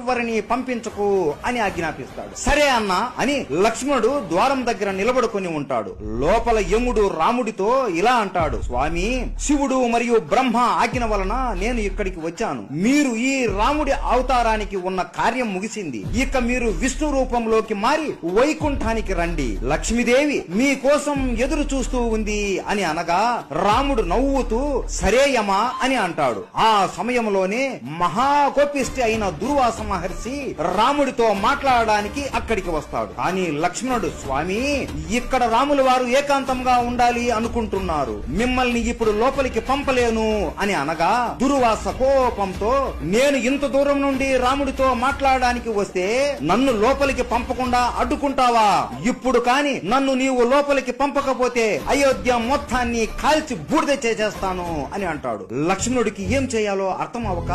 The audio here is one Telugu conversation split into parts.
ఎవరిని పంపించకు అని ఆజ్ఞాపిస్తాడు. సరే అన్న అని లక్ష్మణుడు ద్వారం దగ్గర నిలబడుకొని ఉంటాడు. లోపల యముడు రాముడితో ఇలా అంటాడు స్వామి శివుడు మరియు బ్రహ్మ ఆజ్ఞ వలన నేను ఇక్కడికి వచ్చాను. మీరు ఈ రాముడి అవతారానికి ఉన్న కార్యం ముగిసింది. ఇక మీరు విష్ణు రూపంలోకి మారి వైకుంఠానికి రండి. లక్ష్మీదేవి మీకోసం ఎదురు చూస్తూ ఉంది అని అనగా రాముడు నవ్వుతూ సరే యమా అని అంటాడు. ఆ సమయంలోనే మహాకోపిష్టి అయిన దుర్వాసం మహర్షి రాముడితో మాట్లాడడానికి అక్కడికి వస్తాడు. కానీ లక్ష్మణుడు స్వామి ఇక్కడ రాముల వారు ఏకాంతంగా ఉండాలి అనుకుంటున్నారు. మిమ్మల్ని ఇప్పుడు లోపలికి పంపలేను అని అనగా దుర్వాస కోపంతో నేను ఇంత దూరం నుండి రాముడితో మాట్లాడడానికి వస్తే నన్ను లోపలికి పంపకుండా అడ్డుకుంటావా? ఇప్పుడు కాని నన్ను నీవు లోపలికి పంపకపోతే అయోధ్య మొత్తాన్ని కాల్చి బూడిద చేసేస్తాను అని అంటాడు. లక్ష్మణుడికి ఏం చేయాలో అర్థం అవక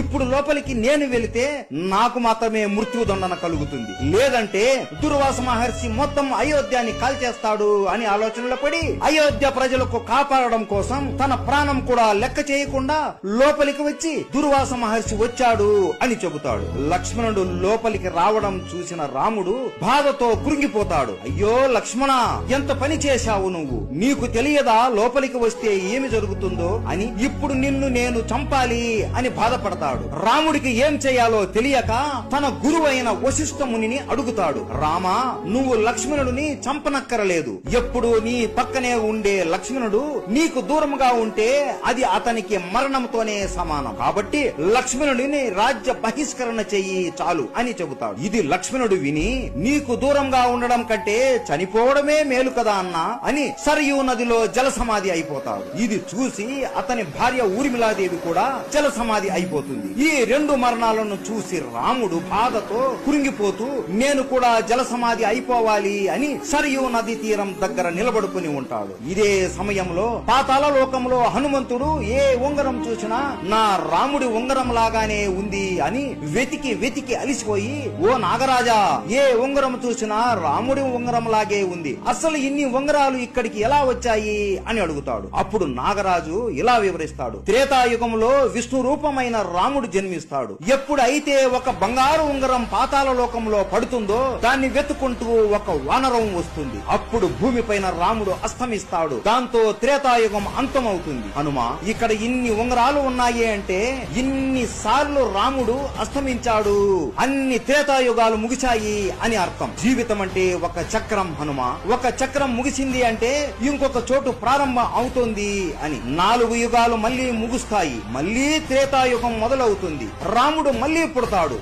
ఇప్పుడు లోపలికి నేను వెళితే నాకు మాత్రమే మృత్యుదండన కలుగుతుంది. లేదంటే దుర్వాస మహర్షి మొత్తం అయోధ్యాన్ని కాల్చేస్తాడు అని ఆలోచనలో పడి అయోధ్య ప్రజలకు కాపాడడం కోసం తన ప్రాణం కూడా లెక్క చేయకుండా లోపలికి వచ్చి దుర్వాస మహర్షి వచ్చాడు అని చెబుతాడు. లక్ష్మణుడు లోపలికి రావడం చూసిన రాముడు బాధతో కృంగిపోతాడు. అయ్యో లక్ష్మణ ఎంత పని చేశావు నువ్వు? నీకు తెలియదా లోపలికి వస్తే ఏమి జరుగుతుందో అని? ఇప్పుడు నిన్ను నేను చంపాలి అని బాధపడతాడు. రాముడికి ఏం చేయాలో తెలియక తన గురువైన వశిష్ఠ మునిని అడుగుతాడు రామా నువ్వు లక్ష్మణుడిని చంపనక్కరలేదు. ఎప్పుడు నీ పక్కనే ఉండే లక్ష్మణుడు నీకు దూరంగా ఉంటే అది అతనికి మరణంతోనే సమానం. కాబట్టి లక్ష్మణుడిని రాజ్య బహిష్కరణ చెయ్యి చాలు అని చెబుతాడు. ఇది లక్ష్మణుడు విని నీకు దూరంగా ఉండడం కంటే చనిపోవడమే మేలు కదా అన్నా అని సరియు నదిలో జల సమాధి అయిపోతాడు. ఇది చూసి అతని భార్య ఊర్మిళాదేవి కూడా జల సమాధి అయిపోతుంది. ఈ రెండు మరణాలను చూసి రాముడు బాధతో కురింగిపోతూ నేను కూడా జల సమాధి అయిపోవాలి అని సరియు నది తీరం దగ్గర నిలబడుకుని ఉంటాడు. ఇదే సమయంలో పాతాల లోకంలో హనుమంతుడు ఏ ఉంగరం చూసినా నా రాముడి ఉంగరం లాగానే ఉంది అని వెతికి వెతికి అలిసిపోయి ఓ నాగరాజా ఏ ఉంగరం చూసినా రాముడి ఉంగరం లాగే ఉంది. అసలు ఇన్ని ఉంగరాలు ఇక్కడికి ఎలా వచ్చాయి? అని అడుగుతాడు. అప్పుడు నాగరాజు ఇలా వివరిస్తాడు. త్రేతాయుగంలో విష్ణు రూపమైన రాముడు జన్మిస్తాడు. ఎప్పుడైతే ఒక బంగారు ఉంగరం పాతాల లోకంలో పడుతుందో దాన్ని వెతుకుంటూ ఒక వానరం వస్తుంది. అప్పుడు భూమిపైన రాముడు అస్తమిస్తాడు. దాంతో త్రేతాయుగం అంతమవుతుంది. హనుమ ఇక్కడ ఇన్ని ఉంగరాలు ఉన్నాయి అంటే ఇన్ని సార్లు రాముడు అస్తమించాడు. అన్ని త్రేతాయుగాలు ముగిశాయి అని అర్థం. జీవితం అంటే ఒక చక్రం హనుమ. ఒక చక్రం ముగిసింది అంటే ఇంకొక చోటు ప్రారంభం అవుతుంది అని. నాలుగు యుగాలు మళ్ళీ ముగుస్తాయి. మళ్ళీ త్రేతాయుగం మొదలవుతుంది. రాముడు మళ్ళీ పుడతాడు